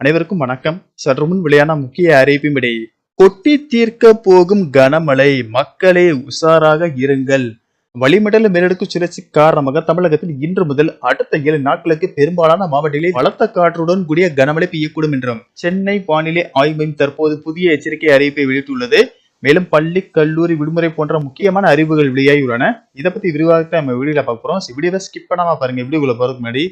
அனைவருக்கும் வணக்கம். சற்று முன் வெளியான முக்கிய அறிவிப்பின்படி கொட்டி தீர்க்க போகும் கனமழை மக்களே உஷாராக இருங்கள். வளிமண்டல மேலடுக்கு சுழற்சி காரணமாக தமிழகத்தில் இன்று முதல் அடுத்த ஏழு நாட்களுக்கு பெரும்பாலான மாவட்டங்களில் பலத்த காற்றுடன் கூடிய கனமழை பெய்யக்கூடும் என்றும் சென்னை வானிலை ஆய்வு மையம் தற்போது புதிய எச்சரிக்கை அறிவிப்பை வெளியிட்டுள்ளது. மேலும் பள்ளி கல்லூரி விடுமுறை போன்ற முக்கியமான அறிவுகள் வெளியாகி உள்ளன இதை பத்தி விரிவாக நம்ம வீடியோல பார்க்க போறோம். வீடியோவை ஸ்கிப் பண்ணாம பாருங்க. வீடியோக்குள்ள போறதுக்கு முன்னாடி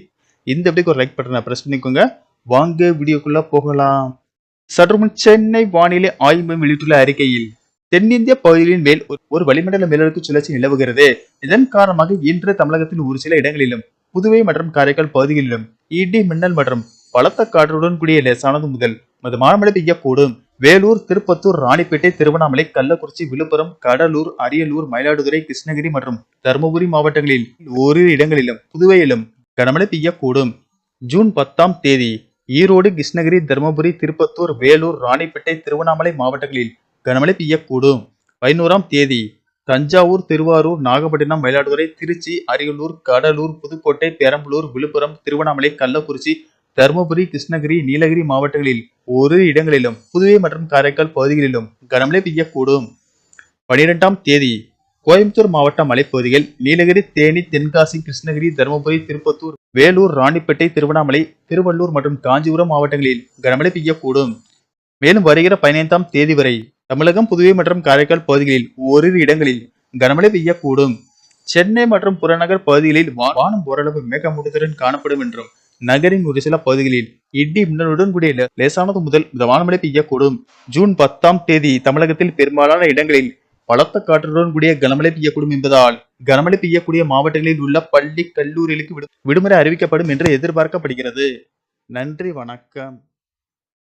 இந்த வீடியோக்கு ஒரு லைக் பட்டனை பிரஸ் பண்ணிக்கோங்க. வாங்க வீடியோக்குள்ள போகலாம். சற்றுமுன் சென்னை வானிலை ஆய்வு மையம் வெளியிட்டுள்ள அறிக்கையில் தென்னிந்திய பகுதிகளின் மேல் ஒரு- ஒரு வளிமண்டல மேலடுக்கு சுழற்சி நிலவுகிறது. இதன் காரணமாக இன்று தமிழகத்தில் ஒரு சில இடங்களிலும் புதுவை மற்றும் காரைக்கால் பகுதிகளிலும் இடி மின்னல் மற்றும் பலத்த காற்றுடன் கூடிய லேசானது முதல் மிதமான மழை பெய்யக்கூடும். வேலூர் திருப்பத்தூர் ராணிப்பேட்டை திருவண்ணாமலை கள்ளக்குறிச்சி விழுப்புரம் கடலூர் அரியலூர் மயிலாடுதுறை கிருஷ்ணகிரி மற்றும் தருமபுரி மாவட்டங்களில் ஓரிரு இடங்களிலும் புதுவையிலும் கனமழை பெய்யக்கூடும். ஜூன் பத்தாம் தேதி ஈரோடு கிருஷ்ணகிரி தருமபுரி திருப்பத்தூர் வேலூர் ராணிப்பேட்டை திருவண்ணாமலை மாவட்டங்களில் கனமழை பெய்யக்கூடும். பதினோராம் தேதி தஞ்சாவூர் திருவாரூர் நாகப்பட்டினம் மயிலாடுதுறை திருச்சி அரியலூர் கடலூர் புதுக்கோட்டை பெரம்பலூர் விழுப்புரம் திருவண்ணாமலை கள்ளக்குறிச்சி தருமபுரி கிருஷ்ணகிரி நீலகிரி மாவட்டங்களில் ஒரு இடங்களிலும் புதுவை மற்றும் காரைக்கால் பகுதிகளிலும் கனமழை பெய்யக்கூடும். பனிரெண்டாம் தேதி கோயம்புத்தூர் மாவட்ட மலைப்பகுதிகள் நீலகிரி தேனி தென்காசி கிருஷ்ணகிரி தருமபுரி திருப்பத்தூர் வேலூர் ராணிப்பேட்டை திருவண்ணாமலை திருவள்ளூர் மற்றும் காஞ்சிபுரம் மாவட்டங்களில் கனமழை பெய்யக்கூடும். மேலும் வருகிற பதினைந்தாம் தேதி வரை தமிழகம் புதுவை மற்றும் காரைக்கால் பகுதிகளில் ஓரிரு இடங்களில் கனமழை பெய்யக்கூடும். சென்னை மற்றும் புறநகர் பகுதிகளில் வானம் ஓரளவு மேகமூட்டத்துடன் காணப்படும் என்றும் நகரின் ஒரு சில பகுதிகளில் இடி மின்னலுடன் கூடிய லேசானது முதல் மிதமான மழை பெய்யக்கூடும். ஜூன் பத்தாம் தேதி தமிழகத்தில் பெரும்பாலான இடங்களில் பலத்த காற்றுடன் கூடிய கனமழை பெய்யக்கூடும் என்பதால் கனமழை பெய்யக்கூடிய மாவட்டங்களில் உள்ள பள்ளி கல்லூரிகளுக்கு விடுமுறை அறிவிக்கப்படும் என்று எதிர்பார்க்கப்படுகிறது. நன்றி வணக்கம்.